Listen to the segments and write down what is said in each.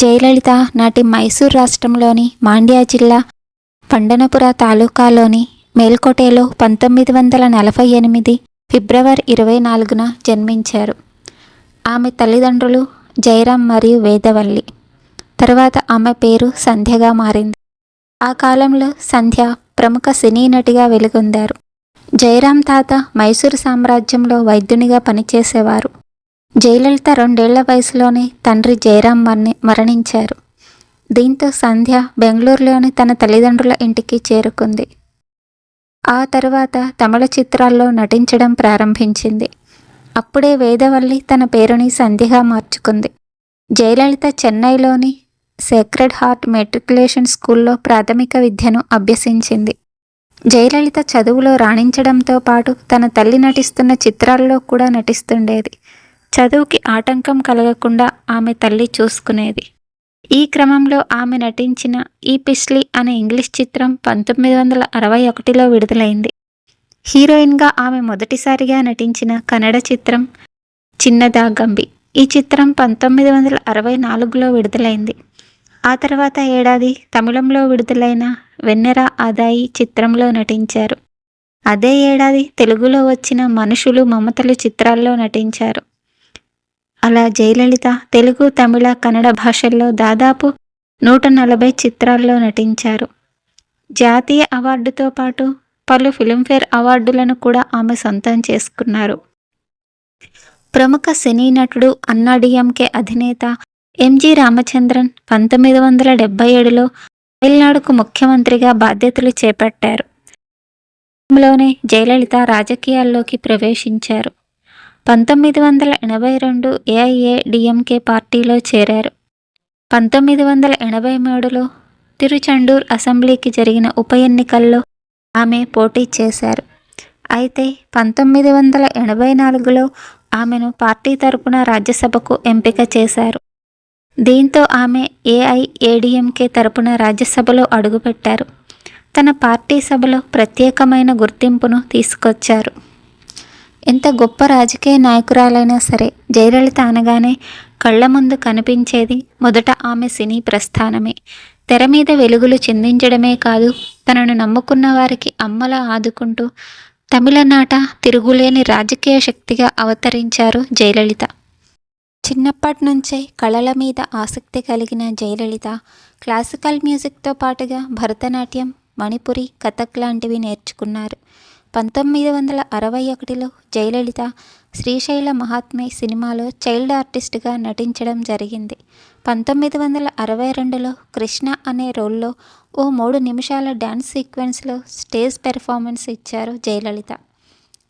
జయలలిత నాటి మైసూర్ రాష్ట్రంలోని మాండ్యా జిల్లా పండనపుర తాలూకాలోని మేల్కోటేలో పంతొమ్మిది వందల నలభై ఎనిమిది ఫిబ్రవరి ఇరవై నాలుగున జన్మించారు. ఆమె తల్లిదండ్రులు జయరాం మరియు వేదవల్లి. తర్వాత ఆమె పేరు సంధ్యగా మారింది. ఆ కాలంలో సంధ్య ప్రముఖ సినీ నటిగా వెలుగొందారు. జయరాం తాత మైసూరు సామ్రాజ్యంలో వైద్యునిగా పనిచేసేవారు. జయలలిత రెండేళ్ళ వయసులోనే తండ్రి జయరాం మరణి మరణించారు. దీంతో సంధ్య బెంగళూరులోని తన తల్లిదండ్రుల ఇంటికి చేరుకుంది. ఆ తరువాత తమిళ చిత్రాల్లో నటించడం ప్రారంభించింది. అప్పుడే వేదవల్లి తన పేరుని సంధ్యగా మార్చుకుంది. జయలలిత చెన్నైలోని సేక్రెడ్ హార్ట్ మెట్రికులేషన్ స్కూల్లో ప్రాథమిక విద్యను అభ్యసించింది. జయలలిత చదువులో రాణించడంతో పాటు తన తల్లి నటిస్తున్న చిత్రాల్లో కూడా నటిస్తుండేది. చదువుకి ఆటంకం కలగకుండా ఆమె తల్లి చూసుకునేది. ఈ క్రమంలో ఆమె నటించిన ఈ పిస్లీ అనే ఇంగ్లీష్ చిత్రం పంతొమ్మిది వందల అరవై ఒకటిలో విడుదలైంది. హీరోయిన్గా ఆమె మొదటిసారిగా నటించిన కన్నడ చిత్రం చిన్నదాగంబి ఈ చిత్రం పంతొమ్మిది వందల అరవై నాలుగులో విడుదలైంది. ఆ తర్వాత ఏడాది తమిళంలో విడుదలైన వెన్నెర ఆదాయి చిత్రంలో నటించారు. అదే ఏడాది తెలుగులో వచ్చిన మనుషులు మమతలు చిత్రాల్లో నటించారు. అలా జయలలిత తెలుగు తమిళ కన్నడ భాషల్లో దాదాపు నూట నలభై చిత్రాల్లో నటించారు. జాతీయ అవార్డుతో పాటు పలు ఫిలింఫేర్ అవార్డులను కూడా ఆమె సొంతం చేసుకున్నారు. ప్రముఖ సినీ నటుడు అన్నాడీఎంకే అధినేత ఎంజి రామచంద్రన్ పంతొమ్మిది వందల డెబ్బై ఏడులో తమిళనాడుకు ముఖ్యమంత్రిగా బాధ్యతలు చేపట్టారు. లోనే జయలలిత రాజకీయాల్లోకి ప్రవేశించారు. పంతొమ్మిది వందల ఎనభై రెండు ఏఐఏడిఎంకే పార్టీలో చేరారు. పంతొమ్మిది వందల ఎనభై మూడులో తిరుచండూర్ అసెంబ్లీకి జరిగిన ఉప ఎన్నికల్లో ఆమె పోటీ చేశారు. అయితే పంతొమ్మిది వందల ఎనభై నాలుగులో ఆమెను పార్టీ తరపున రాజ్యసభకు ఎంపిక చేశారు. దీంతో ఆమె ఏఐఏడిఎంకే తరపున రాజ్యసభలో అడుగుపెట్టారు. తన పార్టీ సభలో ప్రత్యేకమైన గుర్తింపును తీసుకొచ్చారు. ఎంత గొప్ప రాజకీయ నాయకురాలైనా సరే జయలలిత అనగానే కళ్ళ ముందు కనిపించేది మొదట ఆమె సినీ ప్రస్థానమే. తెర మీద వెలుగులు చిందించడమే కాదు తనను నమ్ముకున్న వారికి అమ్మలా ఆదుకుంటూ తమిళనాట తిరుగులేని రాజకీయ శక్తిగా అవతరించారు జయలలిత. చిన్నప్పటి నుంచే కళల మీద ఆసక్తి కలిగిన జయలలిత క్లాసికల్ మ్యూజిక్తో పాటుగా భరతనాట్యం మణిపురి కథక్ లాంటివి నేర్చుకున్నారు. పంతొమ్మిది వందల అరవై ఒకటిలో జయలలిత శ్రీశైల మహాత్మే సినిమాలో చైల్డ్ ఆర్టిస్ట్గా నటించడం జరిగింది. పంతొమ్మిది వందల అరవై రెండులో కృష్ణ అనే రోల్లో ఓ మూడు నిమిషాల డ్యాన్స్ సీక్వెన్స్లో స్టేజ్ పెర్ఫార్మెన్స్ ఇచ్చారు జయలలిత.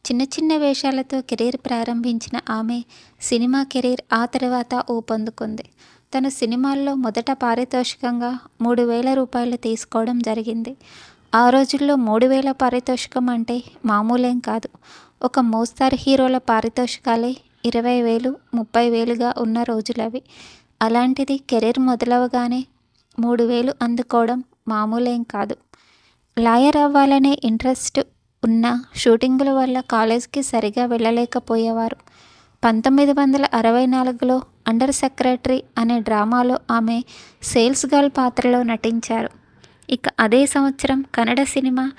చిన్న చిన్న వేషాలతో కెరీర్ ప్రారంభించిన ఆమె సినిమా కెరీర్ ఆ తర్వాత ఊపందుకుంది తన సినిమాల్లో మొదట పారితోషికంగా మూడు వేల రూపాయలు తీసుకోవడం జరిగింది. ఆ రోజుల్లో మూడు వేల పారితోషికం అంటే మామూలేం కాదు. ఒక మోస్తారు హీరోల పారితోషికాలే ఇరవై వేలు ముప్పై వేలుగా ఉన్న రోజులవి. అలాంటిది కెరీర్ మొదలవగానే మూడు వేలు అందుకోవడం మామూలేం కాదు. లాయర్ అవ్వాలనే ఇంట్రెస్ట్ ఉన్న షూటింగుల వల్ల కాలేజ్కి సరిగా వెళ్ళలేకపోయేవారు. పంతొమ్మిది వందల అరవై నాలుగులో అండర్ సెక్రటరీ అనే డ్రామాలో ఆమె సేల్స్ గర్ల్ పాత్రలో నటించారు. ఇక అదే సంవత్సరం కన్నడ సినిమా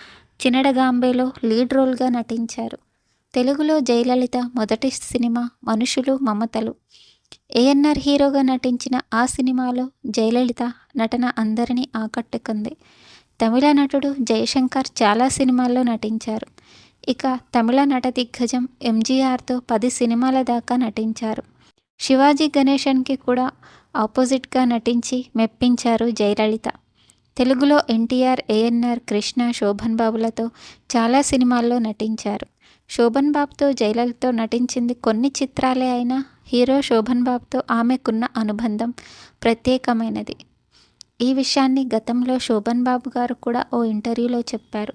చినడగాంబేలో లీడ్ రోల్గా నటించారు. తెలుగులో జయలలిత మొదటి సినిమా మనుషులు మమతలు. ఏఎన్ఆర్ హీరోగా నటించిన ఆ సినిమాలో జయలలిత నటన అందరినీ ఆకట్టుకుంది. తమిళ నటుడు జయశంకర్ చాలా సినిమాల్లో నటించారు. ఇక తమిళ నట దిగ్గజం ఎంజీఆర్తో పది సినిమాల దాకా నటించారు. శివాజీ గణేశన్కి కూడా ఆపోజిట్గా నటించి మెప్పించారు జయలలిత. తెలుగులో ఎన్టీఆర్ ఏఎన్ఆర్ కృష్ణ శోభన్ బాబులతో చాలా సినిమాల్లో నటించారు. శోభన్ బాబుతో జయలలితతో నటించింది కొన్ని చిత్రాలే అయినా హీరో శోభన్ బాబుతో ఆమెకున్న అనుబంధం ప్రత్యేకమైనది. ఈ విషయాన్ని గతంలో శోభన్ బాబు గారు కూడా ఓ ఇంటర్వ్యూలో చెప్పారు.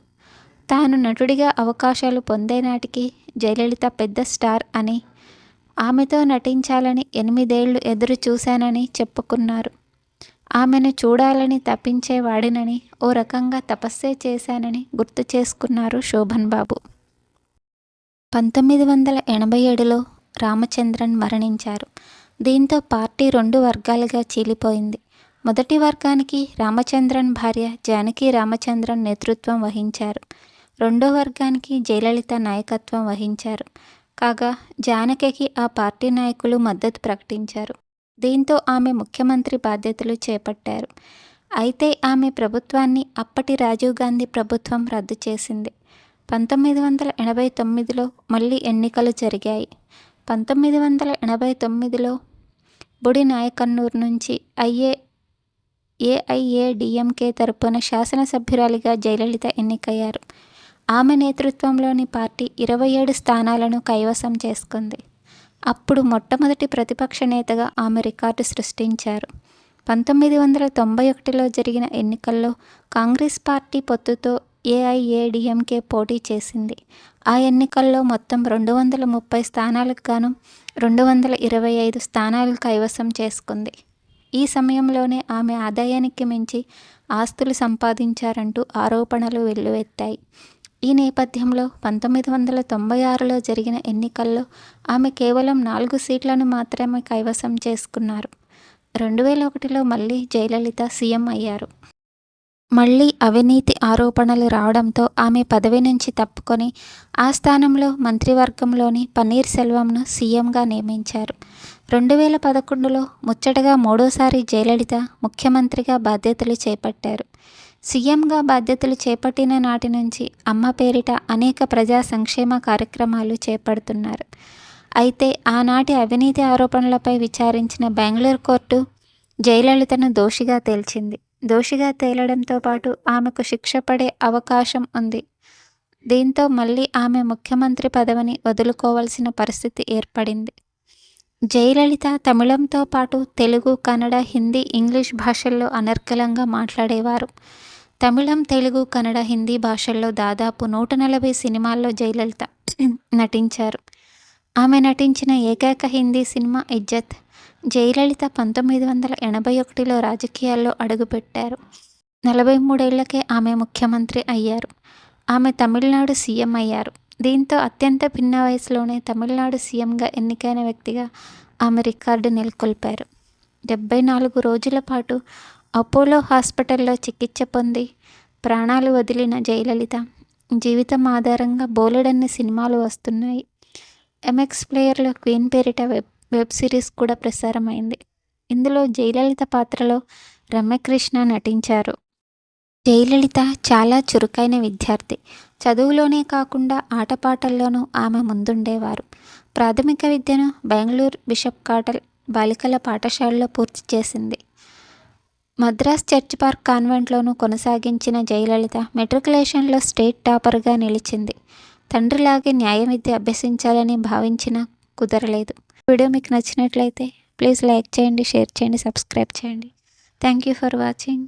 తాను నటుడిగా అవకాశాలు పొందే నాటికి జయలలిత పెద్ద స్టార్ అని ఆమెతో నటించాలని ఎనిమిదేళ్ళు ఎదురు చూశానని చెప్పుకున్నారు. ఆమెను చూడాలని తప్పించేవాడినని ఓ రకంగా తపస్సే చేశానని గుర్తు చేసుకున్నారు శోభన్ బాబు. పంతొమ్మిది వందల ఎనభై ఏడులో రామచంద్రన్ మరణించారు. దీంతో పార్టీ రెండు వర్గాలుగా చీలిపోయింది. మొదటి వర్గానికి రామచంద్రన్ భార్య జానకి రామచంద్రన్ నేతృత్వం వహించారు. రెండో వర్గానికి జయలలిత నాయకత్వం వహించారు. కాగా జానకికి ఆ పార్టీ నాయకులు మద్దతు ప్రకటించారు. దీంతో ఆమె ముఖ్యమంత్రి బాధ్యతలు చేపట్టారు. అయితే ఆమె ప్రభుత్వాన్ని అప్పటి రాజీవ్ గాంధీ ప్రభుత్వం రద్దు చేసింది. పంతొమ్మిది వందల ఎనభై తొమ్మిదిలో మళ్ళీ ఎన్నికలు జరిగాయి. పంతొమ్మిది వందల ఎనభై తొమ్మిదిలో బుడి నాయకన్నూరు నుంచి ఐఏ ఏఐఏడిఎంకే తరపున శాసనసభ్యురాలిగా జయలలిత ఎన్నికయ్యారు. ఆమె నేతృత్వంలోని పార్టీ ఇరవై ఏడు స్థానాలను కైవసం చేసుకుంది. అప్పుడు మొట్టమొదటి ప్రతిపక్ష నేతగా ఆమె రికార్డు సృష్టించారు. పంతొమ్మిది వందల తొంభై ఒకటిలో జరిగిన ఎన్నికల్లో కాంగ్రెస్ పార్టీ పొత్తుతో ఏఐఏడిఎంకే పోటీ చేసింది. ఆ ఎన్నికల్లో మొత్తం రెండు వందల ముప్పై స్థానాలకు గాను రెండు వందల ఇరవై ఐదు స్థానాలు కైవసం చేసుకుంది. ఈ సమయంలోనే ఆమె ఆదాయానికి మించి ఆస్తులు సంపాదించారంటూ ఆరోపణలు వెల్లువెత్తాయి. ఈ నేపథ్యంలో పంతొమ్మిది వందల తొంభై ఆరులో జరిగిన ఎన్నికల్లో ఆమె కేవలం నాలుగు సీట్లను మాత్రమే కైవసం చేసుకున్నారు. రెండు వేల ఒకటిలో మళ్ళీ జయలలిత సీఎం అయ్యారు. మళ్ళీ అవినీతి ఆరోపణలు రావడంతో ఆమె పదవి నుంచి తప్పుకొని ఆ స్థానంలో మంత్రివర్గంలోని పన్నీర్ సెల్వంను సీఎంగా నియమించారు. రెండు వేల పదకొండులో ముచ్చటగా మూడోసారి జయలలిత ముఖ్యమంత్రిగా బాధ్యతలు చేపట్టారు. సీఎంగా బాధ్యతలు చేపట్టిన నాటి నుంచి అమ్మ పేరిట అనేక ప్రజా సంక్షేమ కార్యక్రమాలు చేపడుతున్నారు. అయితే ఆనాటి అవినీతి ఆరోపణలపై విచారించిన బెంగళూరు కోర్టు జయలలితను దోషిగా తేల్చింది. దోషిగా తేలడంతో పాటు ఆమెకు శిక్ష పడే అవకాశం ఉంది. దీంతో మళ్ళీ ఆమె ముఖ్యమంత్రి పదవిని వదులుకోవాల్సిన పరిస్థితి ఏర్పడింది. జయలలిత తమిళంతో పాటు తెలుగు కన్నడ హిందీ ఇంగ్లీష్ భాషల్లో అనర్గళంగా మాట్లాడేవారు. తమిళం తెలుగు కన్నడ హిందీ భాషల్లో దాదాపు నూట నలభై సినిమాల్లో జయలలిత నటించారు. ఆమె నటించిన ఏకైక హిందీ సినిమా ఇజ్జత్ జయలలిత పంతొమ్మిది వందల ఎనభై ఒకటిలో రాజకీయాల్లో అడుగుపెట్టారు. నలభై మూడేళ్ళకే ఆమె ముఖ్యమంత్రి అయ్యారు. ఆమె తమిళనాడు సీఎం అయ్యారు. దీంతో అత్యంత భిన్న వయసులోనే తమిళనాడు సీఎంగా ఎన్నికైన వ్యక్తిగా ఆమె రికార్డు నెలకొల్పారు. డెబ్బై నాలుగు రోజుల పాటు అపోలో హాస్పిటల్లో చికిత్స పొంది ప్రాణాలు వదిలిన జయలలిత జీవితం ఆధారంగా బోలెడన్ని సినిమాలు వస్తున్నాయి. ఎంఎక్స్ ప్లేయర్లో క్వీన్ పేరిట వెబ్ వెబ్ సిరీస్ కూడా ప్రసారమైంది. ఇందులో జయలలిత పాత్రలో రమ్యకృష్ణ నటించారు. జయలలిత చాలా చురుకైన విద్యార్థి. చదువులోనే కాకుండా ఆటపాటల్లోనూ ఆమె ముందుండేవారు. ప్రాథమిక విద్యను బెంగళూరు బిషప్ కాటల్ బాలికల పాఠశాలలో పూర్తి చేసింది. మద్రాస్ చర్చ్ పార్క్ కాన్వెంట్లోనూ కొనసాగించిన జయలలిత మెట్రికులేషన్లో స్టేట్ టాపర్గా నిలిచింది. తండ్రిలాగే న్యాయ విద్య అభ్యసించాలని భావించినా కుదరలేదు. వీడియో మీకు నచ్చినట్లయితే ప్లీజ్ లైక్ చేయండి షేర్ చేయండి సబ్స్క్రైబ్ చేయండి. Thank you for watching.